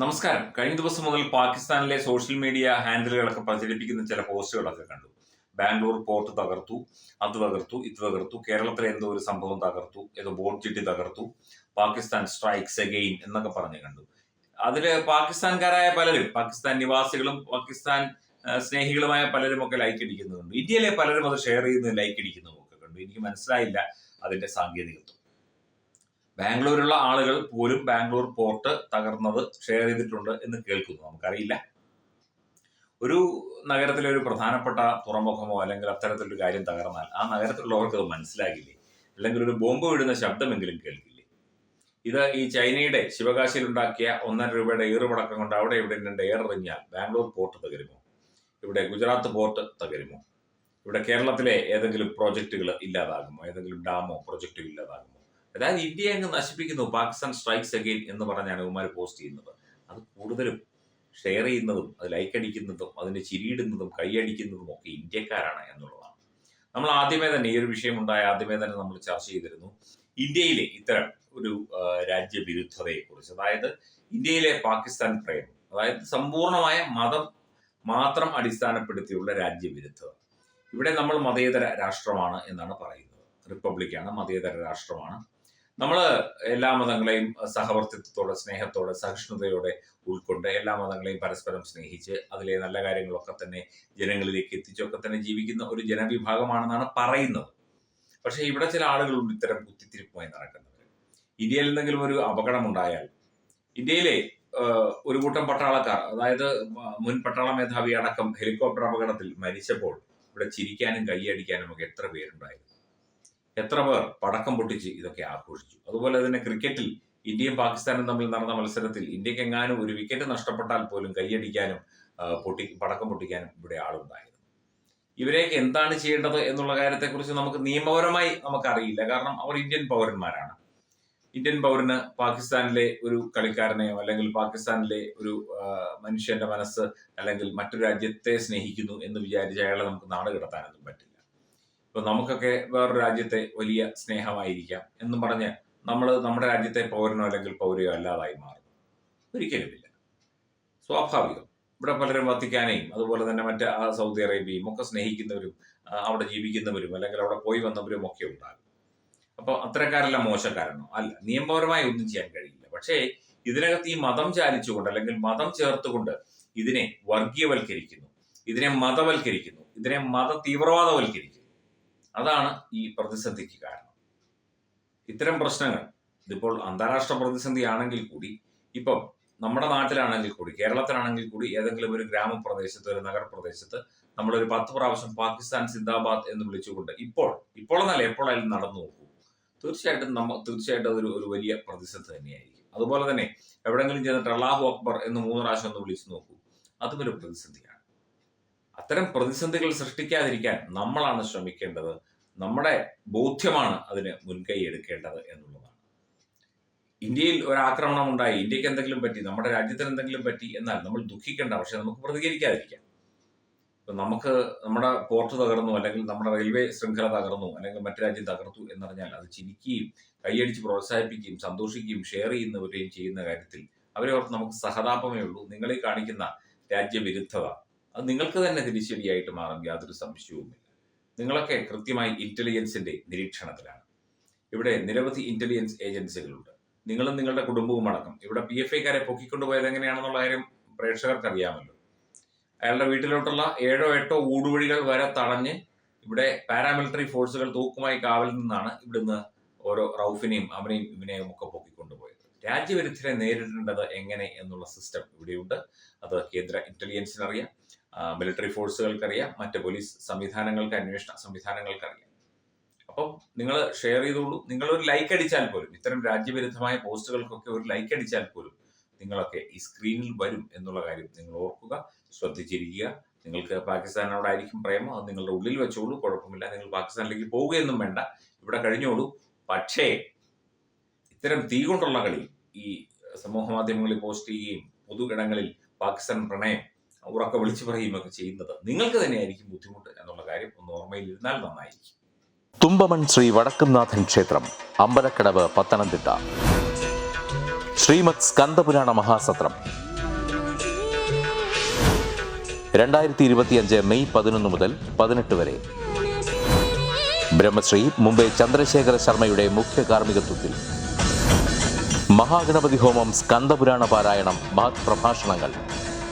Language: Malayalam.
നമസ്കാരം. കഴിഞ്ഞ ദിവസം മുതൽ പാകിസ്ഥാനിലെ സോഷ്യൽ മീഡിയ ഹാൻഡിലുകളൊക്കെ പ്രചരിപ്പിക്കുന്ന ചില പോസ്റ്റുകളൊക്കെ കണ്ടു. ബാംഗ്ലൂർ പോർട്ട് തകർത്തു അത് തകർത്തു ഇത് തകർത്തു കേരളത്തിലെ എന്തോ ഒരു സംഭവം തകർത്തു ഏതോ ബോട്ട് ചിട്ടി തകർത്തു പാകിസ്ഥാൻ സ്ട്രൈക്സ് അഗെയിൻ എന്നൊക്കെ പറഞ്ഞു കണ്ടു. അതിൽ പാകിസ്ഥാൻകാരായ പലരും പാകിസ്ഥാൻ നിവാസികളും പാകിസ്ഥാൻ സ്നേഹികളുമായ പലരും ഒക്കെ ലൈക്ക് അടിക്കുന്നുണ്ട് ഇന്ത്യയിലെ പലരും അത് ഷെയർ ചെയ്യുന്നതും ലൈക്ക് അടിക്കുന്നതും ഒക്കെ കണ്ടു. എനിക്ക് മനസ്സിലായില്ല അതിന്റെ സാങ്കേതികത്വം. ബാംഗ്ലൂരുള്ള ആളുകൾ പോലും ബാംഗ്ലൂർ പോർട്ട് തകർന്നത് ഷെയർ ചെയ്തിട്ടുണ്ട് എന്ന് കേൾക്കുന്നു. നമുക്കറിയില്ല. ഒരു നഗരത്തിലെ ഒരു പ്രധാനപ്പെട്ട തുറമുഖമോ അല്ലെങ്കിൽ അത്തരത്തിലൊരു കാര്യം തകർന്നാൽ ആ നഗരത്തിലുള്ളവർക്ക് അത് മനസ്സിലാകില്ലേ? അല്ലെങ്കിൽ ഒരു ബോംബ് വിടുന്ന ശബ്ദമെങ്കിലും കേൾക്കില്ലേ? ഇത് ഈ ചൈനയുടെ ശിവകാശിയിൽ ഉണ്ടാക്കിയ ഒന്നര രൂപയുടെ ഏറുപടക്കം കൊണ്ട് അവിടെ ഇവിടെ രണ്ട് എയർ ഇറങ്ങിയാൽ ബാംഗ്ലൂർ പോർട്ട് തകരുമോ? ഇവിടെ ഗുജറാത്ത് പോർട്ട് തകരുമോ? ഇവിടെ കേരളത്തിലെ ഏതെങ്കിലും പ്രോജക്റ്റുകൾ ഇല്ലാതാകുമോ? ഏതെങ്കിലും ഡാമോ പ്രോജക്റ്റുകൾ ഇല്ലാതാകുമോ? അതായത് ഇന്ത്യയെ അങ്ങ് നശിപ്പിക്കുന്നു പാകിസ്ഥാൻ സ്ട്രൈക്സ് അഗെയിൻ എന്ന് പറഞ്ഞാണ് ഇവന്മാർ പോസ്റ്റ് ചെയ്യുന്നത്. അത് കൂടുതലും ഷെയർ ചെയ്യുന്നതും അത് ലൈക്ക് അടിക്കുന്നതും അതിന് ചിരിയിടുന്നതും കൈയടിക്കുന്നതും ഒക്കെ ഇന്ത്യക്കാരാണ് എന്നുള്ളതാണ്. നമ്മൾ ആദ്യമേ തന്നെ ഈ ഒരു വിഷയം ഉണ്ടായ ആദ്യമേ തന്നെ നമ്മൾ ചർച്ച ചെയ്തിരുന്നു ഇന്ത്യയിലെ ഇത്തരം ഒരു രാജ്യവിരുദ്ധതയെക്കുറിച്ച്. അതായത് ഇന്ത്യയിലെ പാകിസ്ഥാൻ പ്രേമം അതായത് സമ്പൂർണമായ മതം മാത്രം അടിസ്ഥാനപ്പെടുത്തിയുള്ള രാജ്യവിരുദ്ധത. ഇവിടെ നമ്മൾ മതേതര രാഷ്ട്രമാണ് എന്നാണ് പറയുന്നത്. റിപ്പബ്ലിക്കാണ് മതേതര രാഷ്ട്രമാണ്. നമ്മൾ എല്ലാ മതങ്ങളെയും സഹവർത്തിത്വത്തോടെ സ്നേഹത്തോടെ സഹിഷ്ണുതയോടെ ഉൾക്കൊണ്ട് എല്ലാ മതങ്ങളെയും പരസ്പരം സ്നേഹിച്ച് അതിലെ നല്ല കാര്യങ്ങളൊക്കെ തന്നെ ജനങ്ങളിലേക്ക് എത്തിച്ചൊക്കെ തന്നെ ജീവിക്കുന്ന ഒരു ജനവിഭാഗമാണെന്നാണ് പറയുന്നത്. പക്ഷെ ഇവിടെ ചില ആളുകളുണ്ട് ഇത്തരം കുത്തിത്തിരിപ്പുമായി നടക്കുന്നവർ ഇന്ത്യയിൽ എന്തെങ്കിലും ഒരു അപകടമുണ്ടായാൽ ഇന്ത്യയിലെ ഒരു കൂട്ടം പട്ടാളക്കാർ അതായത് മുൻ പട്ടാള മേധാവി അടക്കം ഹെലികോപ്റ്റർ അപകടത്തിൽ മരിച്ചപ്പോൾ ഇവിടെ ചിരിക്കാനും കൈയടിക്കാനും ഒക്കെ എത്ര പേരുണ്ടായിരുന്നു? എത്ര പേർ പടക്കം പൊട്ടിച്ച് ഇതൊക്കെ ആഘോഷിച്ചു. അതുപോലെ തന്നെ ക്രിക്കറ്റിൽ ഇന്ത്യയും പാകിസ്ഥാനും തമ്മിൽ നടന്ന മത്സരത്തിൽ ഇന്ത്യയ്ക്ക് എങ്ങാനും ഒരു വിക്കറ്റ് നഷ്ടപ്പെട്ടാൽ പോലും കൈയടിക്കാനും പൊട്ടി പടക്കം പൊട്ടിക്കാനും ഇവിടെ ആളുണ്ടായിരുന്നു. ഇവരെയൊക്കെ എന്താണ് ചെയ്യേണ്ടത് എന്നുള്ള കാര്യത്തെക്കുറിച്ച് നമുക്ക് നിയമപരമായി നമുക്കറിയില്ല. കാരണം അവർ ഇന്ത്യൻ പൗരന്മാരാണ്. ഇന്ത്യൻ പൗരന് പാകിസ്ഥാനിലെ ഒരു കളിക്കാരനെയോ അല്ലെങ്കിൽ പാകിസ്ഥാനിലെ ഒരു മനുഷ്യന്റെ മനസ്സ് അല്ലെങ്കിൽ മറ്റു രാജ്യത്തെ സ്നേഹിക്കുന്നു എന്ന് വിചാരിച്ച് അയാളെ നമുക്ക് നാട് കിടത്താനൊന്നും പറ്റില്ല. ഇപ്പൊ നമുക്കൊക്കെ വേറൊരു രാജ്യത്തെ വലിയ സ്നേഹമായിരിക്കാം എന്നും പറഞ്ഞ് നമ്മൾ നമ്മുടെ രാജ്യത്തെ പൗരനോ അല്ലെങ്കിൽ പൗരയോ അല്ലാതായി മാറുന്നു ഒരിക്കലുമില്ല സ്വാഭാവികം. ഇവിടെ പലരും വത്തിക്കാനെയും അതുപോലെ തന്നെ മറ്റ് സൗദി അറേബ്യയും ഒക്കെ സ്നേഹിക്കുന്നവരും അവിടെ ജീവിക്കുന്നവരും അല്ലെങ്കിൽ അവിടെ പോയി വന്നവരും ഒക്കെ ഉണ്ടാകും. അപ്പോൾ അത്തരക്കാരെല്ലാം മോശക്കാരനോ അല്ല നിയമപരമായി ഒന്നും ചെയ്യാൻ കഴിയില്ല. പക്ഷേ ഇതിനകത്ത് ഈ മതം ചാലിച്ചുകൊണ്ട് അല്ലെങ്കിൽ മതം ചേർത്തുകൊണ്ട് ഇതിനെ വർഗീയവൽക്കരിക്കുന്നു. ഇതിനെ മതവൽക്കരിക്കുന്നു. ഇതിനെ മത തീവ്രവാദവൽക്കരിക്കുന്നു അതാണ് ഈ പ്രതിസന്ധിക്ക് കാരണം. ഇത്തരം പ്രശ്നങ്ങൾ ഇതിപ്പോൾ അന്താരാഷ്ട്ര പ്രതിസന്ധി ആണെങ്കിൽ കൂടി ഇപ്പം നമ്മുടെ നാട്ടിലാണെങ്കിൽ കൂടി കേരളത്തിലാണെങ്കിൽ കൂടി ഏതെങ്കിലും ഒരു ഗ്രാമപ്രദേശത്ത് ഒരു നഗരപ്രദേശത്ത് നമ്മളൊരു പത്ത് പ്രാവശ്യം പാകിസ്ഥാൻ സിന്ദാബാദ് എന്ന് വിളിച്ചുകൊണ്ട് ഇപ്പോൾ എന്നല്ല എപ്പോഴായാലും നടന്നു നോക്കൂ. തീർച്ചയായിട്ടും നമ്മ തീർച്ചയായിട്ടും അതൊരു ഒരു വലിയ പ്രതിസന്ധി തന്നെയായിരിക്കും. അതുപോലെ തന്നെ എവിടെങ്കിലും ചെന്നിട്ട് അള്ളാഹു അക്ബർ എന്ന് മൂന്ന് പ്രാവശ്യം ഒന്ന് വിളിച്ചു നോക്കൂ. അതും ഒരു പ്രതിസന്ധിയാണ്. അത്തരം പ്രതിസന്ധികൾ സൃഷ്ടിക്കാതിരിക്കാൻ നമ്മളാണ് ശ്രമിക്കേണ്ടത്. നമ്മുടെ ബോധ്യമാണ് അതിന് മുൻകൈ എടുക്കേണ്ടത് എന്നുള്ളതാണ്. ഇന്ത്യയിൽ ഒരു ആക്രമണം ഉണ്ടായി. ഇന്ത്യയ്ക്ക് എന്തെങ്കിലും പറ്റി? നമ്മുടെ രാജ്യത്തിന് എന്തെങ്കിലും പറ്റി? എന്നാൽ നമ്മൾ ദുഃഖിക്കേണ്ട പക്ഷെ നമുക്ക് പ്രതികരിക്കാതിരിക്കാം. ഇപ്പൊ നമുക്ക് നമ്മുടെ പോർട്ട് തകർന്നു അല്ലെങ്കിൽ നമ്മുടെ റെയിൽവേ ശൃംഖല തകർന്നു അല്ലെങ്കിൽ മറ്റു രാജ്യം തകർത്തു എന്നറിഞ്ഞാൽ അത് ചിരിക്കുകയും കൈയടിച്ച് പ്രോത്സാഹിപ്പിക്കുകയും സന്തോഷിക്കുകയും ഷെയർ ചെയ്യുന്നവരെയും ചെയ്യുന്ന കാര്യത്തിൽ അവരെ ഓർത്ത് നമുക്ക് സഹതാപമേ ഉള്ളൂ. നിങ്ങളീ കാണിക്കുന്ന രാജ്യവിരുദ്ധത അത് നിങ്ങൾക്ക് തന്നെ തിരിച്ചടിയായിട്ട് മാറും യാതൊരു സംശയവുമില്ല. നിങ്ങളൊക്കെ കൃത്യമായി ഇന്റലിജൻസിന്റെ നിരീക്ഷണത്തിലാണ്. ഇവിടെ നിരവധി ഇന്റലിജൻസ് ഏജൻസികളുണ്ട് നിങ്ങളും നിങ്ങളുടെ കുടുംബവും അടക്കം. ഇവിടെ പി എഫ് ഐക്കാരെ പൊക്കിക്കൊണ്ടുപോയത് എങ്ങനെയാണെന്നുള്ള കാര്യം പ്രേക്ഷകർക്ക് അറിയാമല്ലോ അയാളുടെ വീട്ടിലോട്ടുള്ള ഏഴോ എട്ടോ ഊടുവഴികൾ വരെ തടഞ്ഞ് ഇവിടെ പാരാമിലിറ്ററി ഫോഴ്സുകൾ തൂക്കുമായി കാവൽ നിന്നാണ് ഇവിടുന്ന് ഓരോ റൌഫിനെയും അവനെയും ഇവനെയും ഒക്കെ പൊക്കിക്കൊണ്ടുപോയത്. രാജ്യവിരുദ്ധരെ നേരിടേണ്ടത് എങ്ങനെ എന്നുള്ള സിസ്റ്റം ഇവിടെയുണ്ട്. അത് കേന്ദ്ര ഇന്റലിജൻസിന് അറിയാം മിലിറ്ററി ഫോഴ്സുകൾക്കറിയാം മറ്റ് പോലീസ് സംവിധാനങ്ങൾക്ക് അന്വേഷണ സംവിധാനങ്ങൾക്കറിയാം. അപ്പം നിങ്ങൾ ഷെയർ ചെയ്തോളൂ. നിങ്ങൾ ഒരു ലൈക്ക് അടിച്ചാൽ പോലും ഇത്തരം രാജ്യവിരുദ്ധമായ പോസ്റ്റുകൾക്കൊക്കെ ഒരു ലൈക്ക് അടിച്ചാൽ പോലും നിങ്ങളൊക്കെ ഈ സ്ക്രീനിൽ വരും എന്നുള്ള കാര്യം നിങ്ങൾ ഓർക്കുക ശ്രദ്ധിച്ചിരിക്കുക. നിങ്ങൾക്ക് പാകിസ്ഥാനോടായിരിക്കും പ്രേമം അത് നിങ്ങളുടെ ഉള്ളിൽ വെച്ചോളൂ കുഴപ്പമില്ല. നിങ്ങൾ പാകിസ്ഥാനിലേക്ക് പോവുകയൊന്നും വേണ്ട ഇവിടെ കഴിഞ്ഞോളൂ. പക്ഷേ ഇത്തരം തീ കൊണ്ടുള്ള കളി ഈ സമൂഹ മാധ്യമങ്ങളിൽ പോസ്റ്റ് ചെയ്യുകയും പൊതുയിടങ്ങളിൽ പാകിസ്ഥാൻ പ്രണയം ഉറക്കെ വിളിച്ചു പറയുകയും ഒക്കെ ചെയ്യുന്നത് നിങ്ങൾക്ക് തന്നെയായിരിക്കും ബുദ്ധിമുട്ട് എന്നുള്ള കാര്യം ഒന്ന് ഓർമ്മയിൽ ഇരുന്നാൽ നന്നായിരിക്കും. തുമ്പമൺ ശ്രീ വടക്കുംനാഥൻ ക്ഷേത്രം അമ്പലക്കടവ് പത്തനംതിട്ട. ശ്രീമത് സ്കന്ദപുരാണ മഹാസത്രം. രണ്ടായിരത്തി ഇരുപത്തിയഞ്ച് മെയ് പതിനൊന്ന് മുതൽ പതിനെട്ട് വരെ. ബ്രഹ്മശ്രീ മുംബൈ ചന്ദ്രശേഖര ശർമ്മയുടെ മുഖ്യ കാർമ്മികത്വത്തിൽ. മഹാഗണപതി ഹോമം സ്കന്ദപുരാണ പാരായണം മഹത് പ്രഭാഷണങ്ങൾ.